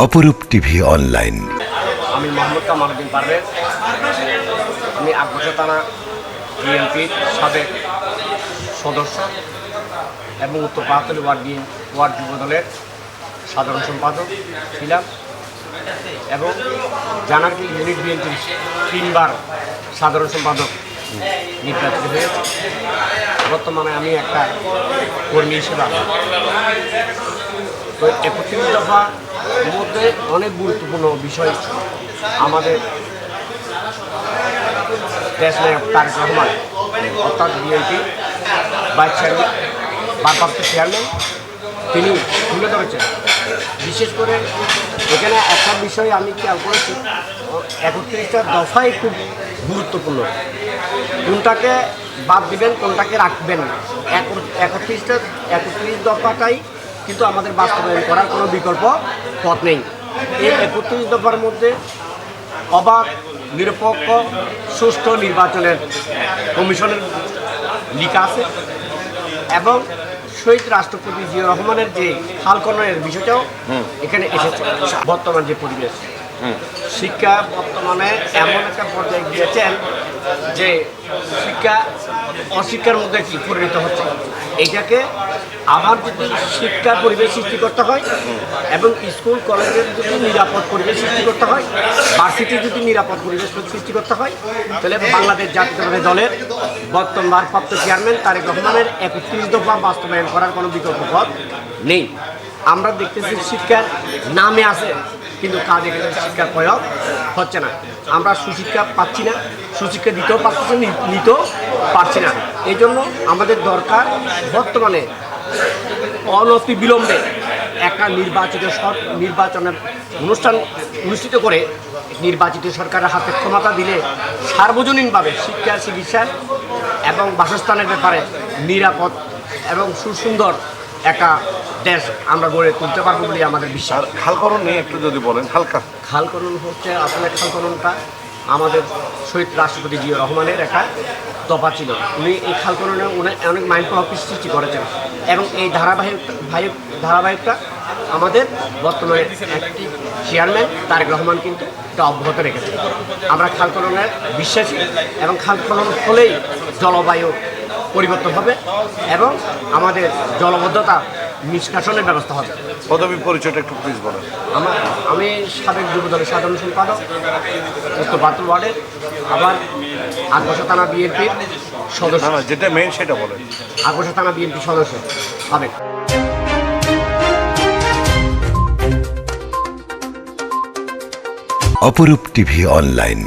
অপরূপ TV online. আমি মোহাম্মদ কামালুদ্দিন পারভেজ। আমি আকবসা থানা বিএনপির সাবেক সদস্য এবং উত্তর পাহাতলি ওয়ার্ড ওয়ার্ড যুব দলের সাধারণ সম্পাদক ছিলাম এবং জানাকি ইউনিট বিএনপির তিনবার সাধারণ সম্পাদক নির্বাচিত হয়েছে। বর্তমানে আমি একটা কর্মী হিসেবে তো একত্রিশ দফা মধ্যে অনেক গুরুত্বপূর্ণ বিষয় আমাদের দেশ নায়ক তারেক রহমান, অর্থাৎ বিএনপি ভাইস চেয়ারম্যান, ভারপ্রাপ্ত চেয়ারম্যান, তিনি তুলে ধরেছেন। বিশেষ করে এখানে একটা বিষয় আমি খেয়াল করেছি, একত্রিশটা দফাই খুব গুরুত্বপূর্ণ। কোনটাকে বাদ দিবেন, কোনটাকে রাখবেন এক- একত্রিশটা, একত্রিশ দফাটাই কিন্তু আমাদের বাস্তবায়ন করার কোনো বিকল্প পথ নেই। এই একত্রিশ দফার মধ্যে অবাক নিরপেক্ষ সুষ্ঠু নির্বাচনের কমিশনের লিখা আছে এবং শহীদ রাষ্ট্রপতি জিয়া রহমানের যে হালকনের বিষয়টাও এখানে এসেছে। বর্তমান যে পরিবেশ শিক্ষা বর্তমানে এমন একটা পর্যায়ে গিয়েছেন যে শিক্ষা, অশিক্ষার মধ্যে কি পরিণত হচ্ছে? এটাকে আবার যদি শিক্ষার পরিবেশ সৃষ্টি করতে হয় এবং স্কুল কলেজের যদি নিরাপদ পরিবেশ সৃষ্টি করতে হয় ভার্সিটি যদি নিরাপদ পরিবেশ সৃষ্টি করতে হয়, তাহলে বাংলাদেশ জাতীয়তাবাদী দলের বর্তমান ভারপ্রাপ্ত চেয়ারম্যান তারেক রহমানের একত্রিশ দফা বাস্তবায়ন করার কোনো বিকল্প পথ নেই। আমরা দেখতেছি শিক্ষার নামে আছে কিন্তু কাজ এখানে শিক্ষার প্রয়োগ হচ্ছে না। আমরা সুশিক্ষা পাচ্ছি না, সুশিক্ষা দিতেও পারছি নিতেও পারছি না। এই জন্য আমাদের দরকার বর্তমানে অনতি বিলম্বে একটা নির্বাচিত নির্বাচনের অনুষ্ঠান অনুষ্ঠিত করে নির্বাচিত সরকারের হাতে ক্ষমতা দিলে সার্বজনীনভাবে শিক্ষা, চিকিৎসা এবং বাসস্থানের ব্যাপারে নিরাপদ এবং সুসুন্দর একটা দেশ আমরা গড়ে তুলতে পারব বলে আমাদের বিশ্বাস। খালকরণ নিয়ে একটু যদি বলেন হালকা খালকরণ হচ্ছে আসলে খালকরণটা। আমাদের শহীদ রাষ্ট্রপতি জিয়া রহমানের একটা দফা ছিল। উনি এই খালকরণে উনি অনেক মাইন্ড প্রভাব সৃষ্টি করেছেন। এবং এই ধারাবাহিক ধারাবাহিকটা আমাদের বর্তমানে একটি চেয়ারম্যান তারেক রহমান কিন্তু এটা অব্যাহত রেখেছেন। আমরা খালকরণের বিশ্বাসী এবং খালকরণ হলেই জলবায়ু পরিবর্তন হবে এবং আমাদের জলবদ্ধতা নিষ্কাশনের ব্যবস্থা হবে। পদবী পরিচয়টা একটু প্লিজ বলেন। আমার আমি সাবেক যুব দলের সাধারণ সম্পাদক উত্তর বাতুল ওয়ার্ডের আবার আকবসা থানা বিএনপির সদস্য। যেটা মেন সেটা বলেন। আকবসা থানা বিএনপি সদস্য সাবেক। অপরূপ টিভি অনলাইন।